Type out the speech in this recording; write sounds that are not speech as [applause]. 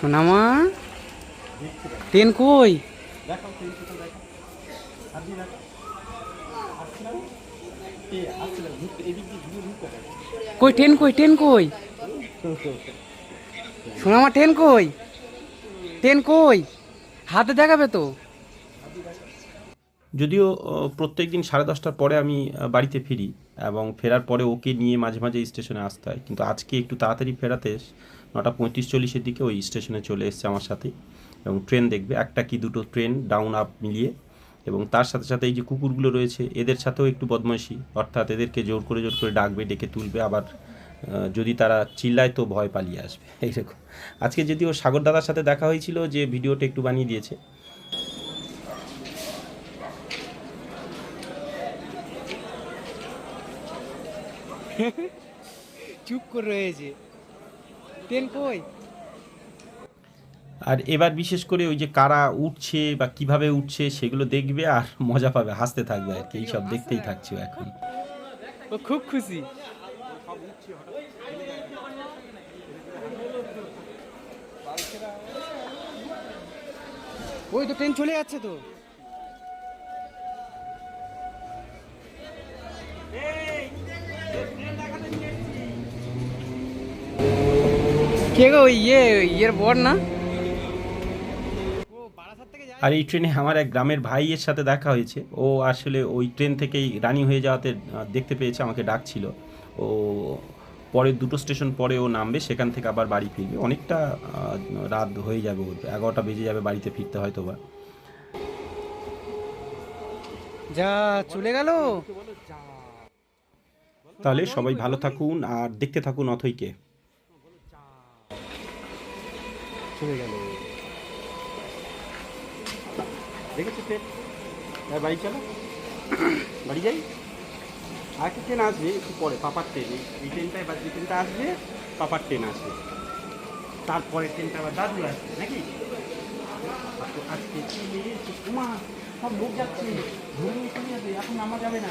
সোনামা? ট্রেন কই? কই ট্রেন কই ট্রেন কই? সোনামা ট্রেন কই? ট্রেন কই? হাতে দেখাবে তো। যদিও প্রত্যেক দিন সাড়ে দশটার পরে আমি বাড়িতে ফিরি। এবং ফেরার পরে ওকে নিয়ে মাঝে মাঝে স্টেশনে আসতে হয়। কিন্তু আজকে একটু তাড়াতাড়ি ফেরাতে নটা পঁয়ত্রিশ চল্লিশের দিকে ওই স্টেশনে চলে এসছে আমার সাথে। এবং ট্রেন দেখবে, একটা কি দুটো ট্রেন ডাউন আপ মিলিয়ে। এবং তার সাথে সাথে এই যে কুকুরগুলো রয়েছে, এদের সাথেও একটু বদমাইশি। অর্থাৎ এদেরকে জোর করে জোর করে ডাকবে, ডেকে তুলবে। আবার যদি তারা চিল্লায় তো ভয় পালিয়ে আসবে। এইরকম। আজকে যদিও সাগর দাদার সাথে দেখা হয়েছিল যে ভিডিওটা একটু বানিয়ে দিয়েছে। [laughs] চুপ করে রয়েছে। ট্রেন কই? আর এবার বিশেষ করে ওই যে কারা উঠছে বা কীভাবে উঠছে সেগুলো দেখবে আর মজা পাবে হাসতে থাকবে আর কি এইসব দেখতেই থাকছে এখন। ও খুব খুশি। ওই তো ট্রেন চলে যাচ্ছে তো। কে গো ইয়ে ইয়ের বর না? আর এই ট্রেনে আমার এক গ্রামের ভাইয়ের সাথে দেখা হয়েছে। ও আসলে ওই ট্রেন থেকেই রানি হয়ে যাওয়াতে দেখতে পেয়েছে আমাকে ডাকছিল। ও পরের দুটো স্টেশন পরে ও নামবে সেখান থেকে আবার বাড়ি ফিরবে। অনেকটা রাত হয়ে যাবে ওর। এগারোটা বেজে যাবে বাড়িতে ফিরতে হয়তো বা। যা চলে গেল? তাহলে সবাই ভালো থাকুন আর দেখতে থাকুন অথইকে চলে গেল। দেখেছ ট্রেন এবার বাড়ি চলো। বাড়ি যাই। আর একটা ট্রেন আসবে? একটু পরে পাপার ট্রেন। এই- এই ট্রেনটা এবার যে ট্রেনটা আসবে পাপার ট্রেন আসবে। তারপরে ট্রেনটা আবার দাদু আসবে নাকি? আজকে কি? উমা, সব লোক যাচ্ছে। চলে যাবে এখন নামা যাবে না।